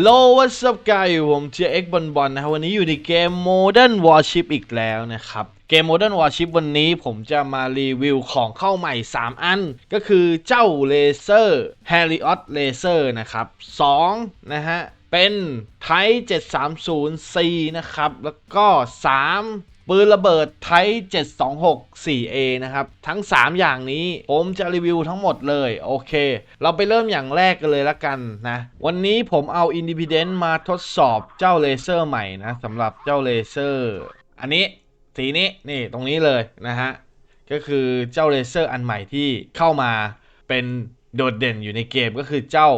โลวัสบกายผมเจเอ็กบอลบอลนะครับวันนี้อยู่ในเกม Modern Warship อีกแล้วนะครับเกม Modern Warship วันนี้ผมจะมารีวิวของเข้าใหม่ 3 อัน ก็คือเจ้าเลเซอร์ Harriot Laser นะครับ2นะฮะเป็นไท 730C นะครับ แล้วก็ 3 ปืนระเบิดไท726 4A นะครับ ทั้ง 3 อย่างนี้ผมจะรีวิวทั้งหมดเลย โอเค เราไปเริ่มอย่างแรกกันเลยละกันนะ วันนี้ผมเอา Independent มาทดสอบเจ้าเลเซอร์ใหม่นะสำหรับเจ้าเลเซอร์ อันนี้สีนี้นี่ตรงนี้เลยนะฮะ ก็คือเจ้าเลเซอร์อันใหม่ที่เข้ามาเป็นโดดเด่นอยู่ในเกมก็คือเจ้า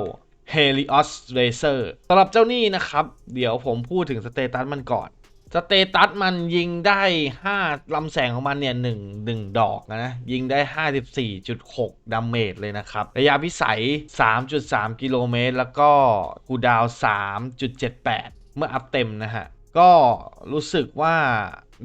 Helios Laser สำหรับเจ้านี่นะครับ เดี๋ยวผมพูดถึงสเตตัสมันก่อน สเตตัสมันยิงได้5ลำแสงของมันเนี่ย1 1ดอกนะ ยิงได้ 54.6 ดาเมจเลยนะครับ ระยะพิสัย 3.3 กิโลเมตร แล้วก็คูดาว 3.78 เมื่ออัพเต็มนะฮะ ก็รู้สึกว่า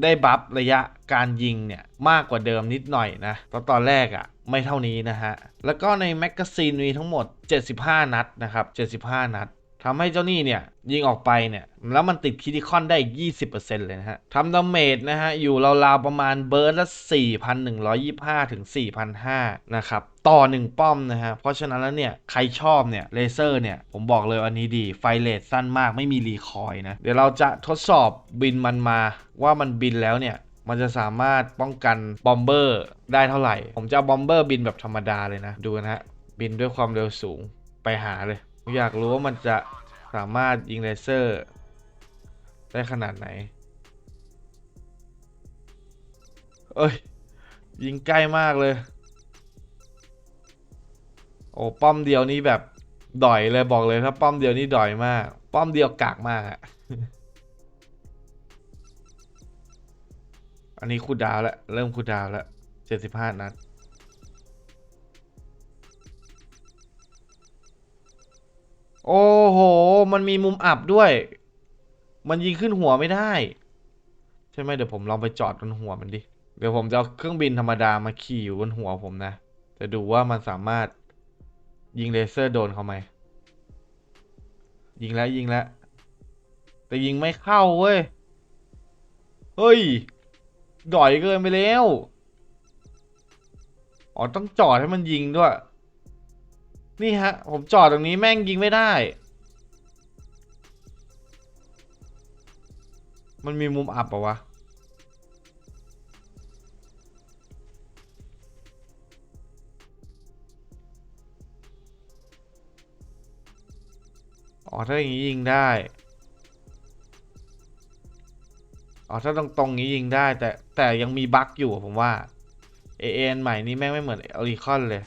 ได้บัฟระยะการยิงเนี่ยมากกว่าเดิมนิดหน่อยนะเพราะตอนแรกอะ่ะไม่เท่านี้นะฮะ แล้วก็ในแมกกาซีนมีทั้งหมด 75 นัดนะครับ 75 นัด ทำให้เจ้านี่เนี่ยยิงออกไปเนี่ย แล้วมันติดคิติคอนได้อีก 20%เลยนะฮะทำดาเมจนะฮะ อยู่ราวๆประมาณเบิร์ดละ 4,125 ถึง 4,500 นะครับ ต่อ 1 ป้อมนะฮะ เพราะฉะนั้นแล้วเนี่ย ใครชอบเนี่ยเลเซอร์เนี่ย ผมบอกเลยอันนี้ดี ไฟเลทสั้นมากไม่มีรีคอยนะ เดี๋ยวเราจะทดสอบบินมันมาว่ามันบินแล้วเนี่ยมันจะสามารถป้องกันบอมเบอร์ได้เท่าไหร่ ผมจะบอมเบอร์บินแบบธรรมดาเลยนะ ดูนะฮะ บินด้วยความเร็วสูงไปหาเลย อยากรู้ว่ามันจะสามารถยิงเลเซอร์ ได้ขนาดไหน เอ้ย ยิงใกล้มากเลย โอ้ป้อมเดียวนี้แบบดอยเลยบอกเลยถ้าป้อมเดียวนี้ดอยมาก ป้อมเดียวกากมากอะอันนี้คูดาวแล้ว เริ่มคูดาวแล้วเจ็ดสิบห้านัด โอ้โห มันมีมุมอับด้วย มันยิงขึ้นหัวไม่ได้ ใช่ไหมเดี๋ยวผมลองไปจอดบนหัวมันดิ เดี๋ยวผมจะเอาเครื่องบินธรรมดามาขี่อยู่บนหัวผมนะ จะดูว่ามันสามารถยิงเลเซอร์โดนเขาไหม ยิงแล้วยิงแล้ว แต่ยิงไม่เข้าเว้ย เฮ้ยด่อยเกินไปแล้ว อ๋อต้องจอดให้มันยิงด้วย นี่ฮะ ผมจอดตรงนี้แม่งยิงไม่ได้ มันมีมุมอับปะวะ อ๋อ ถ้าอย่างนี้ยิงได้ อ๋อ ถ้าตรงตรงนี้ยิงได้ แต่แต่ยังมีบั๊กอยู่ผมว่าเอเอ็นใหม่นี้แม่งไม่เหมือนอริคอนเลย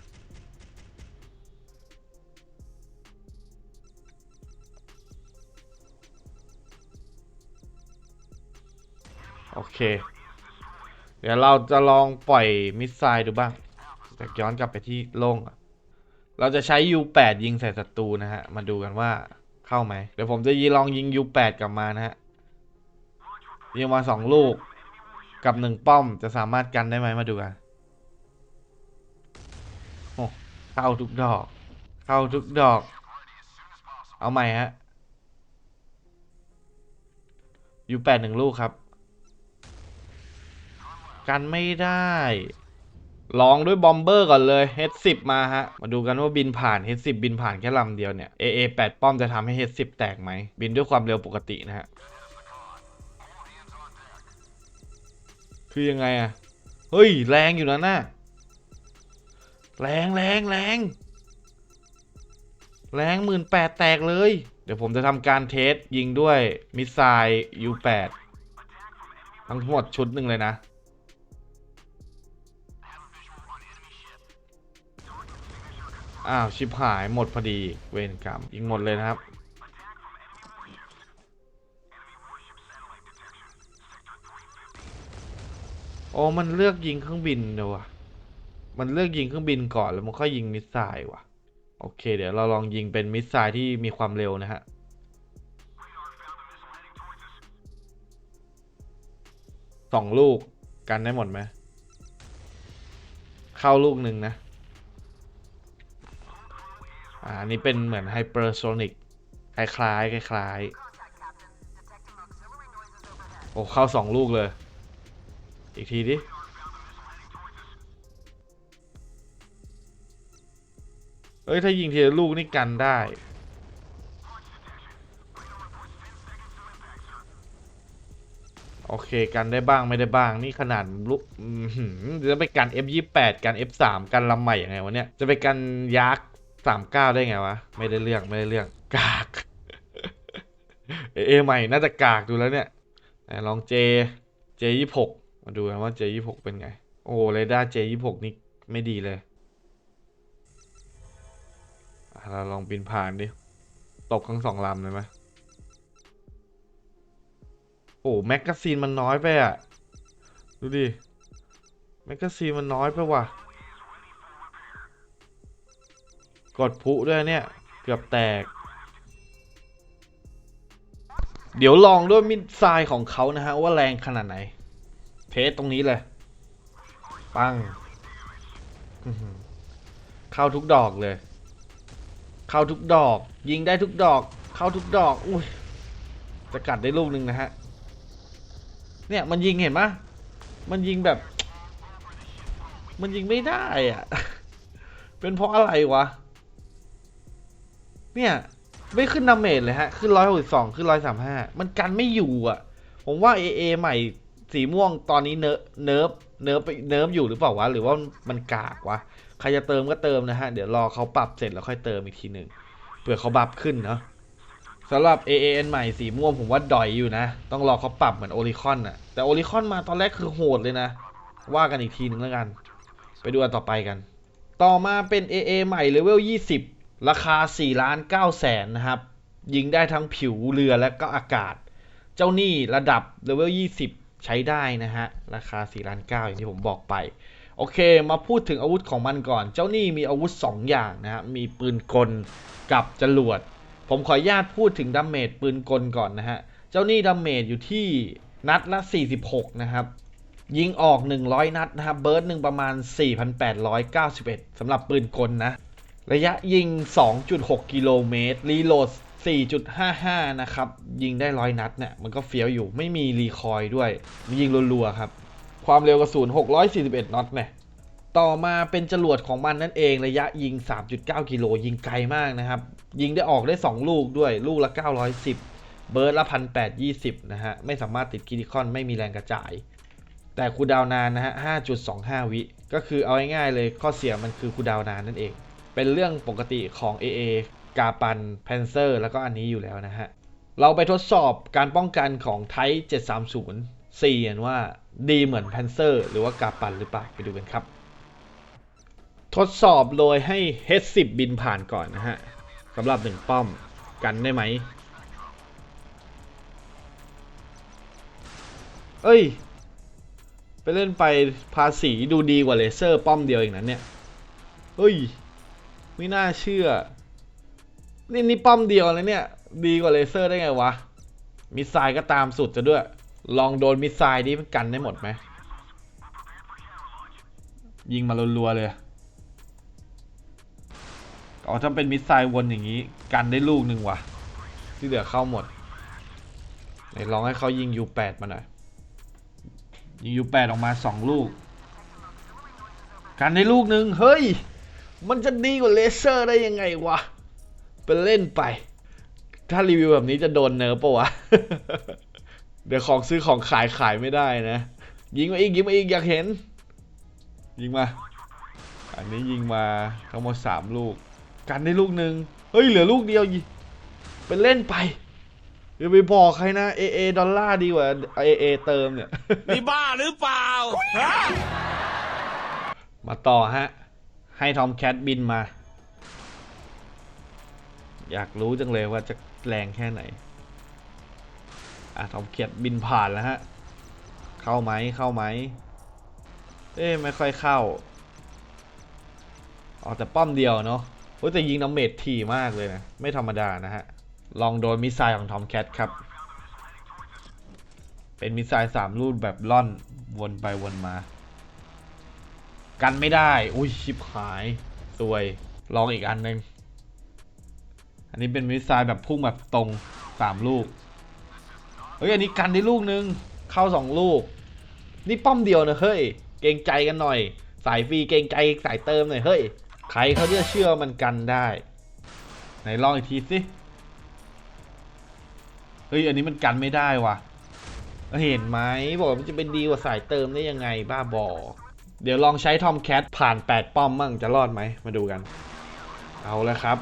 โอเค เดี๋ยวเราจะลองปล่อยมิสไซล์ดูบ้างจากย้อนกลับไปที่โล่งอะเราจะใช้ U8 ยิงใส่ศัตรูนะฮะ มาดูกันว่าเข้าไหม เดี๋ยวผมจะยีลองยิง U8 กลับมานะฮะ ยิงมาสองลูกกับหนึ่งป้อมจะสามารถกันได้ไหมมาดูกันโอ้เข้าทุกดอก เข้าทุกดอก เอาใหม่ฮะ U8 หนึ่งลูกครับ กันไม่ได้ ลองด้วยบอมเบอร์ก่อนเลย H10 มาฮะ มาดูกันว่าบินผ่าน H10 บินผ่านแค่ลำเดียวเนี่ย AA 8 ป้อมจะทำให้ H10 แตกไหม บินด้วยความเร็วปกตินะฮะ คือยังไงอะเฮ้ย แรงอยู่นะน่ะแรงแรงแรงแรงหมื่นแปดแตกเลย เดี๋ยวผมจะทำการเทสยิงด้วยมิสไซล์ U8 ทั้งหมดชุดหนึ่งเลยนะ อ้าว ชิบหายหมดพอดีเวรกรรมยิงหมดเลยนะครับ โอ้มันเลือกยิงเครื่องบินเดี๋ยววะมันเลือกยิงเครื่องบินก่อนแล้วมันค่อยยิงมิสไซล์ว่ะ โอเค เดี๋ยวเราลองยิงเป็นมิสไซล์ที่มีความเร็วนะฮะสองลูกกันได้หมดไหมเข้าลูกหนึ่งนะ อันนี้เป็นเหมือนไฮเปอร์โซนิกคล้ายๆคล้ายๆโอ้ เข้าสองลูกเลย อีกทีดิเอ้ย ถ้ายิงทีละลูกนี่กันได้ โอเค กันได้บ้างไม่ได้บ้างนี่ขนาดลูกอื้อหือจะไปกัน F28 กัน F3 กันลำใหม่ยังไงวะเนี่ย จะไปกันยักษ์ 39ได้ไงวะ ไม่ได้เรื่องไม่ได้เรื่องกากเอเอใหม่น่าจะกากดูแล้วเนี่ยไหนลอง J J26 มาดูกันว่า J26 เป็นไง โอ้เรดาร์ J26 นี่ไม่ดีเลยเราลองบินผ่านดิตกทั้งสองลำเลยไหมโอ้แมกกาซีนมันน้อยไปอะ ดูดิ แมกกาซีนมันน้อยไปว่ะ กดพุด้วยเนี่ย เกือบแตก เดี๋ยวลองด้วยมิดไซล์ของเขานะฮะ ว่าแรงขนาดไหนเทสตรงนี้เลย ปัง เข้าทุกดอกเลย เข้าทุกดอก ยิงได้ทุกดอก เข้าทุกดอก อุ้ยจะกัดได้ลูกหนึ่งนะฮะ เนี่ยมันยิงเห็นปะมันยิงแบบ มันยิงไม่ได้อะ เป็นเพราะอะไรวะ เนี่ย ไม่ขึ้นดาเมจเลยฮะ ขึ้นร้อยหกสิบสองขึ้นร้อยสามห้ามันกันไม่อยู่อะ ผมว่า AA ใหม่สีม่วงตอนนี้เนิร์ฟเนิร์ฟเนิร์ฟไปเนิร์ฟอยู่หรือเปล่าวะ หรือว่ามันกากวะ ใครจะเติมก็เติมนะฮะ เดี๋ยวรอเขาปรับเสร็จแล้วค่อยเติมอีกทีหนึ่งเผื่อเขาบัฟขึ้นเนาะสำหรับ AAN ใหม่สีม่วงผมว่าดอยอยู่นะ ต้องรอเขาปรับเหมือนโอริคอนอะแต่โอริคอนมาตอนแรกคือโหดเลยนะ ว่ากันอีกทีหนึ่งแล้วกัน ไปดูอันต่อไปกัน ต่อมาเป็น AA ใหม่เลเวล 20 ราคา4ล้าน9แสนนะครับ ยิงได้ทั้งผิวเรือและก็อากาศ เจ้านี่ระดับเลเวล20 ใช้ได้นะฮะ ราคา4ล้าน9อย่างที่ผมบอกไป โอเค มาพูดถึงอาวุธของมันก่อน เจ้านี่มีอาวุธ 2 อย่างนะฮะมีปืนกลกับจรวด ผมขออนุญาตพูดถึงดาเมจปืนกลก่อนนะฮะ เจ้านี่ดาเมจอยู่ที่นัดละ 46 นะครับยิงออก 100 นัดนะครับ เบิร์ดหนึ่งประมาณ 4,891สำหรับปืนกลนะ ระยะยิง 2.6 กิโลเมตร รีโหลด 4.55 นะครับ ยิงได้100นัดเนี่ย มันก็เฟี้ยวอยู่ ไม่มีรีคอยด้วยยิงรัวๆครับ ความเร็วกระสุน 641 น็อตเนี่ย ต่อมาเป็นจรวดของมันนั่นเอง ระยะยิง 3.9 กิโล ยิงไกลมากนะครับ ยิงได้ออกได้ 2 ลูกด้วย ลูกละ 910 เบิร์ดละ 1,820 นะฮะ ไม่สามารถติดคิดิคอน ไม่มีแรงกระจาย แต่คูดาวนานนะฮะ 5.25 วิ ก็คือเอาง่ายๆเลย ข้อเสียมันคือคูดาวนานนั่นเอง เป็นเรื่องปกติของ AA กาปันแพนเซอร์แล้วก็อันนี้อยู่แล้วนะฮะ เราไปทดสอบการป้องกันของไท730 4เห็นว่าดีเหมือนแพนเซอร์หรือว่ากาปันหรือเปล่าไปดูกันครับ ทดสอบโดยให้ H10 บินผ่านก่อนนะฮะสำหรับหนึ่งป้อมกันได้ไหม เอ้ย ไปเล่นไปภาษีดูดีกว่าเลเซอร์ป้อมเดียวเองนั้นเนี่ย เฮ้ย ไม่น่าเชื่อ นี่นี่ป้อมเดียวแล้วเนี่ย ดีกว่าเลเซอร์ได้ไงวะ มิสไซล์ก็ตามสุดจะด้วย ลองโดนมิสไซล์ดิมันกันได้หมดไหม ยิงมารัวๆเลยอ๋อถ้าเป็นมิสไซล์วนอย่างนี้ กันได้ลูกหนึ่งวะที่เหลือเข้าหมดไหนลองให้เขายิง U8 มาหน่อยยิง U8 ออกมาสองลูก กันได้ลูกหนึ่งเฮ้ย มันจะดีกว่าเลเซอร์ได้ยังไงวะเป็นเล่นไป ถ้ารีวิวแบบนี้จะโดนเนิร์ฟปะวะ เดี๋ยวของซื้อของขายขายไม่ได้นะ ยิงมาอีกยิงมาอีกอยากเห็น ยิงมา อันนี้ยิงมาทั้งหมดสามลูก กันได้ลูกหนึ่งเฮ้ยเหลือลูกเดียวยิเป็นเล่นไปอย่าไปบอกใครนะ AA ดอลลาร์ดีกว่า AA เติมเนี่ยนี่บ้าหรือเปล่าฮะมาต่อฮะ ให้ทอมแคทบินมา อยากรู้จังเลยว่าจะแรงแค่ไหน อะทอมแคทบินผ่านแล้วฮะ เข้าไหมเข้าไหม เอ๊ไม่ค่อยเข้าอ๋อแต่ป้อมเดียวเนาะโอ้แต่ยิงน้ำเมจถี่มากเลยนะ ไม่ธรรมดานะฮะ ลองโดนมิสไซล์ของทอมแคทครับ เป็นมิสไซล์สามลูกแบบล่อนวนไปวนมา กันไม่ได้ อุ้ยชิบหายสวย ลองอีกอันหนึ่งอันนี้เป็นมิสไซล์แบบพุ่งแบบตรงสามลูก เฮ้ย อันนี้กันได้ลูกนึง เข้าสองลูก นี่ป้อมเดียวนะเฮ้ย เกรงใจกันหน่อย สายฟรีเกรงใจสายเติมหน่อยเฮ้ย ใครเขาจะเชื่อมันกันได้ ไหนลองอีกทีสิเฮ้ย อันนี้มันกันไม่ได้ว่ะ เห็นไหมบอกว่ามันจะเป็นดีกว่าสายเติมได้ยังไงบ้าบอ เดี๋ยวลองใช้ทอมแคทผ่าน 8 ป้อมมั่งจะรอดไหม มาดูกัน เอาแล้วครับ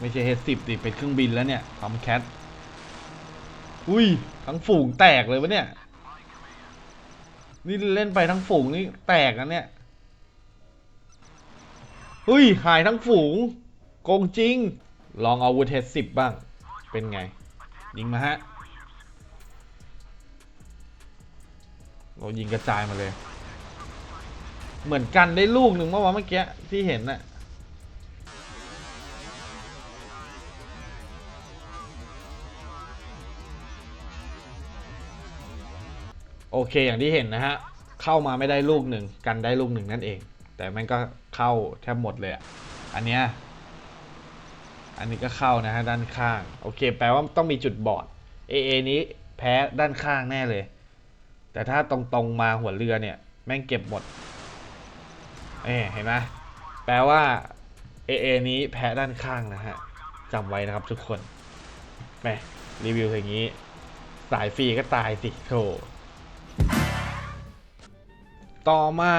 ไม่ใช่เฮดสิบดิเป็นเครื่องบินแล้วเนี่ยทอมแคทอุ้ย ทั้งฝูงแตกเลยวะเนี่ย นี่เล่นไปทั้งฝูงนี่แตกนะเนี่ยอุ้ย หายทั้งฝูง โกงจริง ลองเอาวูเทสสิบบ้าง เป็นไง ยิงมาฮะเรายิงกระจายมาเลย เหมือนกันได้ลูกหนึ่งเมื่อวานเมื่อกี้ที่เห็นน่ะโอเคอย่างที่เห็นนะฮะ เข้ามาไม่ได้ลูกหนึ่งกันได้ลูกหนึ่งนั่นเอง แต่มันก็เข้าแทบหมดเลยอะอันเนี้ยอันนี้ก็เข้านะฮะด้านข้าง โอเค แปลว่าต้องมีจุดบอด AA นี้แพ้ด้านข้างแน่เลย แต่ถ้าตรงๆมาหัวเรือเนี่ย แม่งเก็บหมด เอ้เห็นไหมแปลว่า AA นี้แพ้ด้านข้างนะฮะจำไว้นะครับทุกคนแหมรีวิวอย่างนี้ สายฟรีก็ตายสิโถต่อมา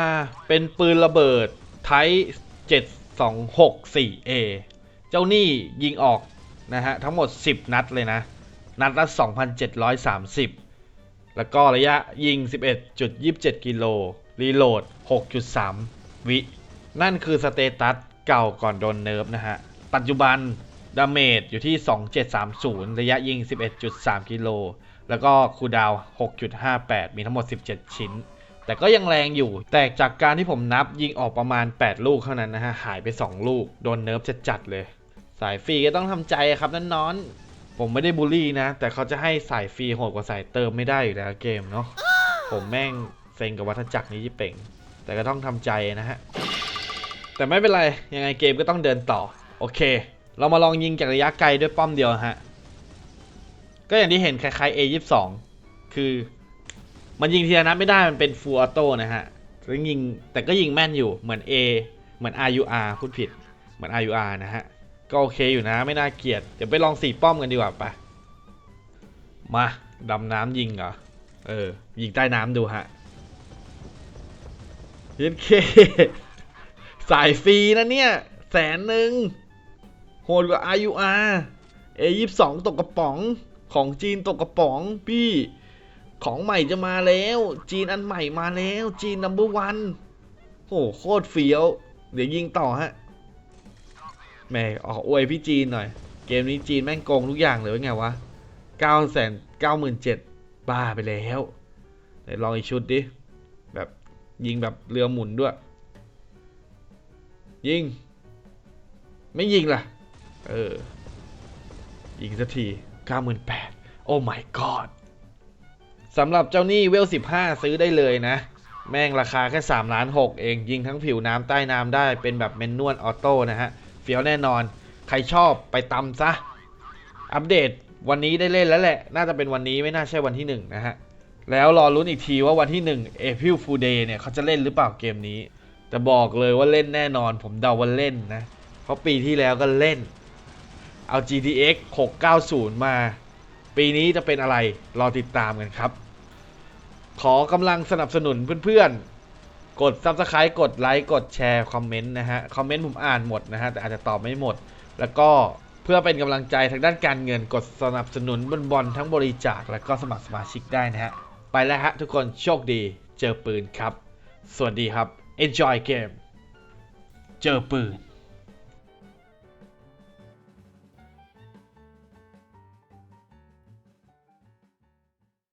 เป็นปืนระเบิดไทป์ 7264A เจ้านี่ยิงออกนะฮะทั้งหมด 10 นัดเลยนะ นัดละ 2,730 แล้วก็ระยะยิง 11.27 กิโล รีโหลด 6.3 วิ นั่นคือสเตตัสเก่าก่อนโดนเนิร์ฟนะฮะ ปัจจุบันดาเมจอยู่ที่ 2730 ระยะยิง 11.3 กิโล แล้วก็คูดาว 6.58 มีทั้งหมด 17 ชิ้น แต่ก็ยังแรงอยู่ แต่จากการที่ผมนับยิงออกประมาณ 8 ลูกเท่านั้นนะฮะ หายไป 2 ลูก โดนเนิร์ฟจัดๆเลย สายฟรีก็ต้องทำใจครับนั่นนอน ผมไม่ได้บูลลี่นะ แต่เขาจะให้สายฟรีโหดกว่าสายเติมไม่ได้อยู่แล้วเกมเนาะ ผมแม่งเซ็งกับวัฏจักรนี้ยี่เป่ง แต่ก็ต้องทำใจนะฮะ แต่ไม่เป็นไร ยังไงเกมก็ต้องเดินต่อ โอเค เรามาลองยิงจากระยะไกลด้วยป้อมเดียวฮะ ก็อย่างที่เห็นคล้ายๆ A22 คือมันยิงทีละนัดไม่ได้มันเป็น full auto นะฮะแล้วยิงแต่ก็ยิงแม่นอยู่เหมือน A เหมือน RUR พูดผิด เหมือน RUR นะฮะ ก็โอเคอยู่นะไม่น่าเกลียด เดี๋ยวไปลองสี่ป้อมกันดีกว่าไปมาดำน้ำยิงเหรอ เออ ยิงใต้น้ำดูฮะ เย็นเคสายฟรีนะเนี่ย แสนหนึ่งโหดกว่า RUR A22 ตกกระป๋องของจีนตกกระป๋องพี่ ของใหม่จะมาแล้ว จีนอันใหม่มาแล้ว จีนนัมเบอร์วันโหโคตรเฟี้ยว เดี๋ยวยิงต่อฮะแม่ออกอวยพี่จีนหน่อย เกมนี้จีนแม่งโกงทุกอย่างเลยไงวะเก้าแสนเก้าหมื่นเจ็ดบ้าไปแล้วไหนลองอีกชุดดิ ยิงแบบเรือหมุนด้วย ยิง ไม่ยิงล่ะ เออ ยิงสักทีเก้าหมื่นแปดโอ้ my god สำหรับเจ้าหนี้เวล 15 ซื้อได้เลยนะ แม่งราคาแค่3ล้าน6เอง ยิงทั้งผิวน้ำใต้น้ำได้เป็นแบบเมนนวลออโต้นะฮะ เฟี้ยวแน่นอน ใครชอบไปตำซะ อัปเดตวันนี้ได้เล่นแล้วแหละ น่าจะเป็นวันนี้ไม่น่าใช่วันที่ 1 นะฮะ แล้วรอลุ้นอีกทีว่าวันที่1 April Fool Day เนี่ยเขาจะเล่นหรือเปล่าเกมนี้ แต่บอกเลยว่าเล่นแน่นอน ผมเดาว่าเล่นนะ เพราะปีที่แล้วก็เล่น เอา GTX 690 มา ปีนี้จะเป็นอะไร รอติดตามกันครับ ขอกำลังสนับสนุนเพื่อนๆ กด Subscribe กดไลค์ กดแชร์ คอมเมนต์นะฮะ คอมเมนต์ผมอ่านหมดนะฮะ แต่อาจจะตอบไม่หมด แล้วก็เพื่อเป็นกำลังใจทางด้านการเงินกดสนับสนุนบนบอลทั้งบริจาคและก็สมัครสมาชิกได้นะฮะ แล้วฮะทุกคนโชคดีเจอปืนครับ สวัสดีครับ enjoy game เจอปืน